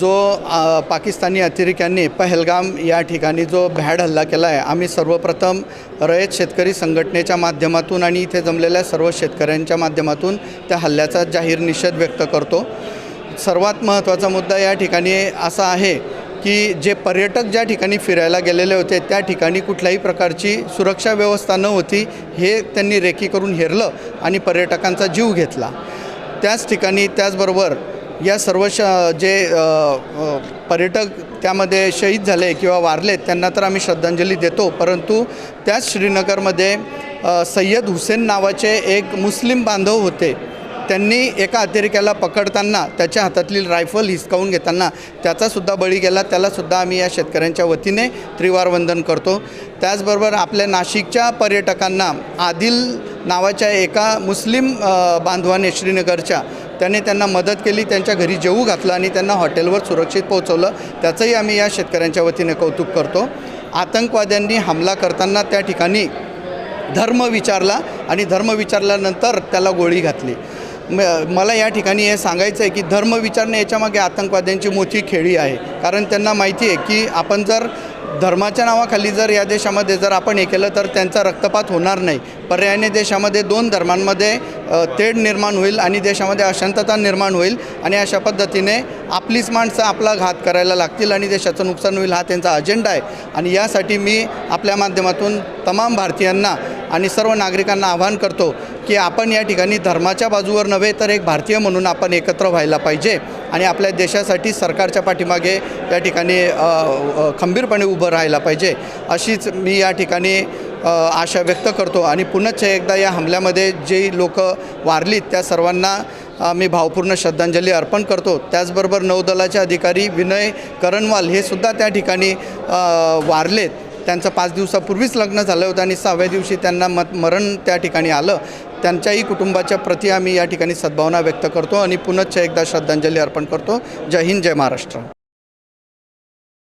जो पाकिस्तानी अतिरेक्यांनी पहलगाम या ठिकाणी जो भ्याड हल्ला केला आहे आम्ही सर्वप्रथम रयत शेतकरी संघटनेच्या माध्यमातून आणि इथे जमलेल्या सर्व शेतकऱ्यांच्या माध्यमातून त्या हल्ल्याचा जाहीर निषेध व्यक्त करतो. सर्वात महत्त्वाचा मुद्दा या ठिकाणी असा आहे की जे पर्यटक ज्या ठिकाणी फिरायला गेलेले होते त्या ठिकाणी कुठल्याही प्रकारची सुरक्षा व्यवस्था न होती हे त्यांनी रेकी करून हेरलं आणि पर्यटकांचा जीव घेतला. त्याच ठिकाणी त्याचबरोबर या सर्व श जे पर्यटक त्यामध्ये शहीद झाले किंवा वारलेत त्यांना तर आम्ही श्रद्धांजली देतो. परंतु त्याच श्रीनगरमध्ये सय्यद हुसेन नावाचे एक मुस्लिम बांधव होते. त्यांनी एका अतिरेक्याला पकडताना त्याच्या हातातली रायफल हिसकावून घेताना त्याचासुद्धा बळी गेला. त्यालासुद्धा आम्ही या शेतकऱ्यांच्या वतीने त्रिवार वंदन करतो. त्याचबरोबर आपल्या नाशिकच्या पर्यटकांना आदिल नावाच्या एका मुस्लिम बांधवाने श्रीनगरच्या त्याने त्यांना मदत केली त्यांच्या घरी जेवू घातलं आणि त्यांना हॉटेलवर सुरक्षित पोहोचवलं. त्याचंही आम्ही या शेतकऱ्यांच्या वतीने कौतुक करतो. आतंकवाद्यांनी हमला करताना त्या ठिकाणी धर्म विचारला आणि धर्म विचारल्यानंतर त्याला गोळी घातली. म मला या ठिकाणी हे सांगायचं आहे की धर्म विचारणे याच्यामागे आतंकवाद्यांची मोठी खेळी आहे. कारण त्यांना माहिती आहे की आपण जर धर्माच्या नावाखाली जर या देशामध्ये जर आपण हे केलं तर त्यांचा रक्तपात होणार नाही. पर्यायाने देशामध्ये दोन धर्मांमध्ये तेढ निर्माण होईल आणि देशामध्ये अशांतता निर्माण होईल आणि अशा पद्धतीने आपलीच माणसं आपला घात करायला लागतील आणि देशाचं नुकसान होईल हा त्यांचा अजेंडा आहे. आणि यासाठी मी आपल्या माध्यमातून तमाम भारतीयांना आणि सर्व नागरिकांना आवाहन करतो की आपण या ठिकाणी धर्माच्या बाजूवर नव्हे तर एक भारतीय म्हणून आपण एकत्र व्हायला पाहिजे. आणि आपल्या देशासाठी सरकारच्या पाठीमागे या ठिकाणी खंबीरपणे उभं राहायला पाहिजे. अशीच मी या ठिकाणी आशा व्यक्त करतो. आणि पुनश्च एकदा या हमल्यामध्ये जे लोक वारलीत त्या सर्वांना मी भावपूर्ण श्रद्धांजली अर्पण करतो. त्याचबरोबर नौदलाचे अधिकारी विनय करणवाल हे सुद्धा त्या ठिकाणी वारलेत. त्यांचं पाच दिवसापूर्वीच लग्न झालं होतं आणि सहाव्या दिवशी त्यांना मत मरण त्या ठिकाणी आलं. त्यांच्याही कुटुंबाच्या प्रती आम्ही या ठिकाणी सद्भावना व्यक्त करतो आणि पुनश्च एकदा श्रद्धांजली अर्पण करतो. जय हिंद जय महाराष्ट्र.